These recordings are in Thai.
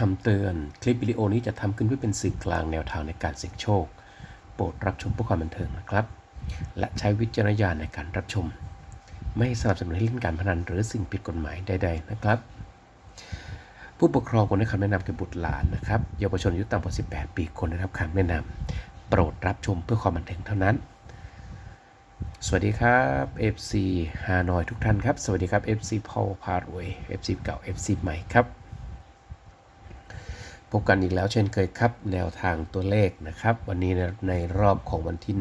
คำเตือน คลิปวิดีโอนี้จะทำขึ้นเพื่อเป็นสื่อกลางแนวทางในการเสี่ยงโชค โปรดรับชมเพื่อความบันเทิงนะครับ และใช้วิจารณญาณในการรับชม ไม่สนับสนุนให้เล่นการพนันหรือสิ่งผิดกฎหมายใดๆนะครับ ผู้ปกครองควรให้คำแนะนำแก่บุตรหลานนะครับเยาวชนอายุต่ำกว่า 18 ปีควรได้รับคำแนะนำโปรดรับชมเพื่อความบันเทิงเท่านั้น สวัสดีครับ FC ฮานอยทุกท่านครับ สวัสดีครับ FC พอลพารวย FC เก่า FC ใหม่ครับ พบกันอีกแล้วเช่นเคยครับ แนวทางตัวเลขนะครับ วันนี้ในในรอบของวันที่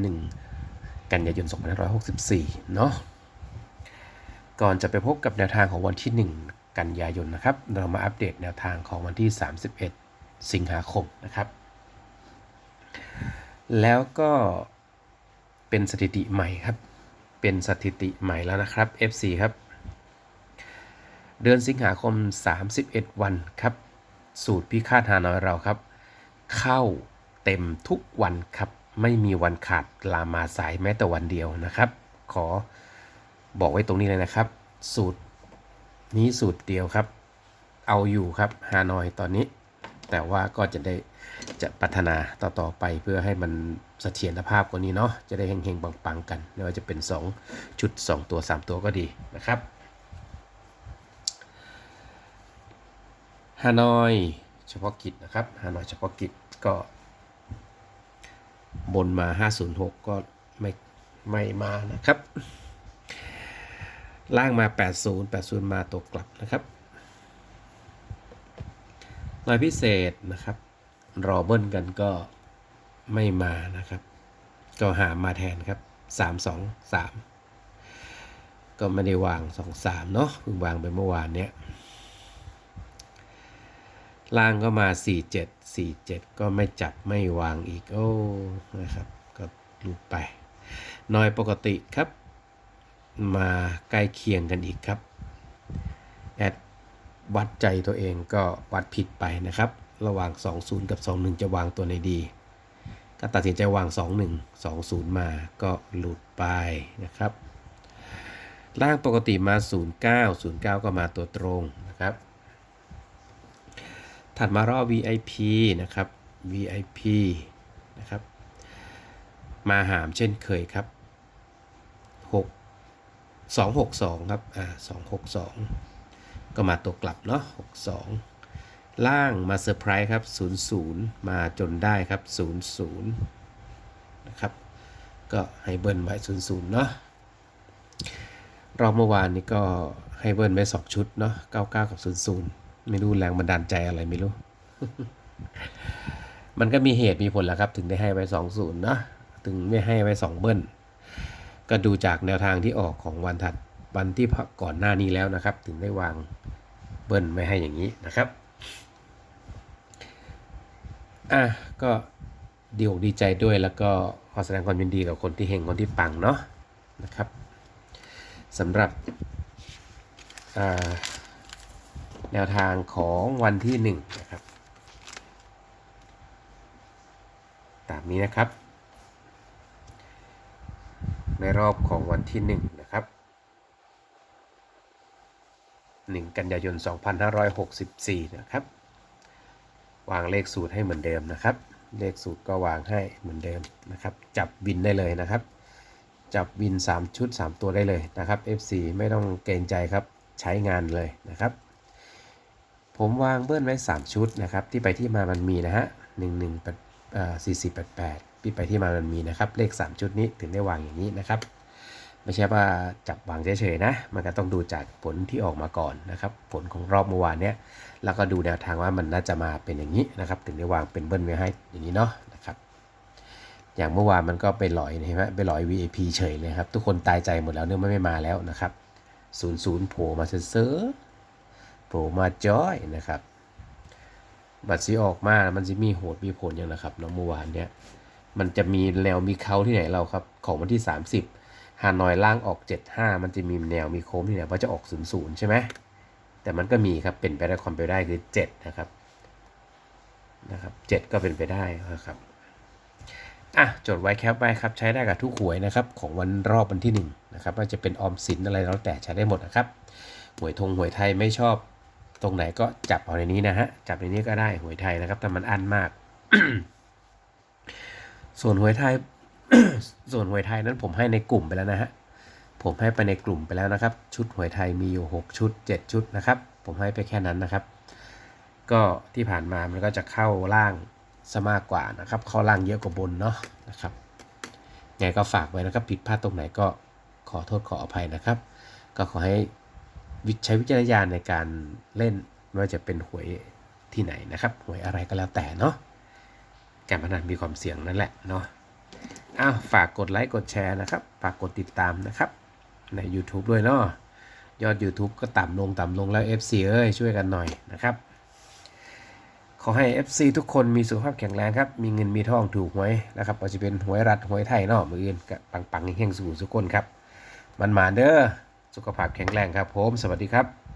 1 กันยายน 2564 เนาะก่อนจะไปพบกับแนวทางของวันที่ 1 กันยายนนะครับ เรามาอัปเดตแนวทางของวันที่ 31 สิงหาคมนะครับ แล้วก็เป็นสถิติใหม่ครับ เป็นสถิติใหม่แล้วนะครับ FC ครับ เดือนสิงหาคม 31 วันครับ สูตรพิฆาตฮานอยเราครับ เข้าเต็มทุกวันครับ ไม่มีวันขาดลามาสายแม้แต่วันเดียวนะครับ ขอบอกไว้ตรงนี้เลยนะครับ สูตรนี้สูตรเดียวครับ เอาอยู่ครับฮานอยตอนนี้ แต่ว่าก็จะได้จะพัฒนาต่อๆไปเพื่อให้มันเสถียรภาพกว่านี้เนาะจะได้เฮงๆปังๆกันไม่ว่าจะเป็น2ชุด 2 ตัว 3 ตัวก็ดีนะครับ ฮานอยเฉพาะกิจนะครับฮานอยเฉพาะกิจก็บนมา 506 ก็ไม่ไม่มานะครับ ล่างมา 80 80 มาตัวกลับนะครับหน่วยพิเศษนะครับ รอเบิ้ลกันก็ไม่มานะครับ ก็หามาแทนครับ 3 2 3 ก็ไม่ได้วาง 2 3 เนาะเพิ่งวางไปเมื่อวานเนี้ย ล่างก็มา 4 7 4 7 ก็ไม่จับไม่วางอีก โอ้นะครับ ก็ลุดไป น้อยปกติครับ มาใกล้เคียงกันอีกครับ แอดวัดใจตัวเองก็วัดผิดไปนะครับ ระหว่าง 20 กับ 21 จะวางตัวในดี ก็ตัดสินใจวาง 21 20 มาก็หลุดไปนะครับ ล่างปกติมา 09 09 ก็มาตัวตรงนะครับ ถัดมารอบ VIP นะครับ VIP นะครับ มาหามเช่นเคยครับ 6 262 ครับ อ่า 262 ก็มาตัวกลับเนาะ 62 ล่างมาเซอร์ไพรส์ครับ 00 มาจนได้ครับ 00 นะครับ ก็ให้เบิ้ลไว้ 00 เนาะ รอบเมื่อวานนี้ก็ให้เบิ้ลไว้ 2 ชุดเนาะ 99 กับ 00 ไม่รู้แรงบันดาลใจอะไรไม่รู้ มันก็มีเหตุมีผลแหละครับ ถึงได้ให้ไว้20เนาะถึงไม่ให้ไว้2เบิ้ลก็ดูจากแนวทางที่ออกของวันถัดวันที่ก่อนหน้านี้แล้วนะครับ ถึงได้วางเบิ้ลไม่ให้อย่างนี้นะครับอะก็ดีอกดีใจด้วยแล้วก็ขอแสดงความยินดีกับคนที่เฮงคนที่ปังเนาะนะครับสำหรับอ่า แนวทางของวันที่หนึ่งนะครับ ตามนี้นะครับ ในรอบของวันที่หนึ่งนะครับ 1 กันยายน 2564 นะครับ วางเลขสูตรให้เหมือนเดิมนะครับ เลขสูตรก็วางให้เหมือนเดิมนะครับ จับวินได้เลยนะครับ จับวิน 3 ชุด 3 ตัวได้เลยนะครับ FC ไม่ต้องเกรงใจครับ ใช้งานเลยนะครับ ผมวางเบิ้ลไว้ 3 ชุดนะครับ ที่ไปที่มามันมีนะฮะ1 1 8อ่า4 4 8 8ที่ไปที่มามันมีนะครับ เลข 3 ชุดนี้ถึงได้วางอย่างนี้นะครับ ไม่ใช่ว่าจับวางเฉยๆนะ มันก็ต้องดูจากผลที่ออกมาก่อนนะครับ ผลของรอบเมื่อวานเนี้ยแล้วก็ดูแนวทางว่ามันน่าจะมาเป็นอย่างนี้นะครับ ถึงได้วางเป็นเบิ้ลไว้ให้อย่างนี้เนาะนะครับ อย่างเมื่อวานมันก็ไปลอยเห็นไหมไปลอย VIP เฉยเลยครับ ทุกคนตายใจหมดแล้วเนื่องไม่มาแล้วนะครับศูนย์ศูนย์โผล่มาเซอร์ โผล่มาจ้อยนะครับบัตรสีออกมา มันจะมีโหดมีผลอย่างนะครับเนาะเมื่อวานเนี้ยมันจะมีแนวมีเขาที่ไหนเราครับ ของวันที่ 30ฮานอยล่างออก 75 มันจะมีแนวมีโค้งที่ไหนว่าจะออก 00 ใช่ไหมแต่มันก็มีครับเป็นไปได้ความเป็นไปได้คือ 7 นะครับนะครับ 7 ก็เป็นไปได้นะครับอะจดไว้แคปไว้ครับ ใช้ได้กับทุกหวยนะครับ ของวันรอบวันที่1นะครับว่าจะเป็นออมสินอะไรแล้วแต่ใช้ได้หมดนะครับหวยทงหวยไทยไม่ชอบ ตรงไหนก็จับเอาในนี้นะฮะ จับในนี้ก็ได้หวยไทยนะครับ แต่มันอันมาก ส่วนหวยไทย ส่วนหวยไทยนั้นผมให้ในกลุ่มไปแล้วนะฮะ ผมให้ไปในกลุ่มไปแล้วนะครับ ชุดหวยไทยมีอยู่ 6 ชุด 7 ชุดนะครับ ผมให้ไปแค่นั้นนะครับ ก็ที่ผ่านมามันก็จะเข้าล่างซะมากกว่านะครับ เข้าล่างเยอะกว่าบนเนาะนะครับไงก็ฝากไว้นะครับ ผิดพลาดตรงไหนก็ขอโทษขออภัยนะครับ ก็ขอให้ ใช้วิจารณญาณในการเล่นไม่ว่าจะเป็นหวยที่ไหนนะครับหวยอะไรก็แล้วแต่เนาะการพนันมีความเสี่ยงนั่นแหละเนาะอ้าวฝากกดไลค์กดแชร์นะครับ ฝากกดติดตามนะครับใน YouTube ด้วยเนาะยอด YouTube ก็ต่ำลงต่ำลงแล้ว FC เอ้ยช่วยกันหน่อยนะครับ ขอให้ FC ทุกคนมีสุขภาพแข็งแรงครับ มีเงินมีทองถูกหวยนะครับอาจจะเป็นหวยรัฐหวยไทยเนาะมืออื่นก็ปังๆเฮงสู่สุกคนครับ มันมาเด้อ สุขภาพแข็งแรงครับผม สวัสดีครับ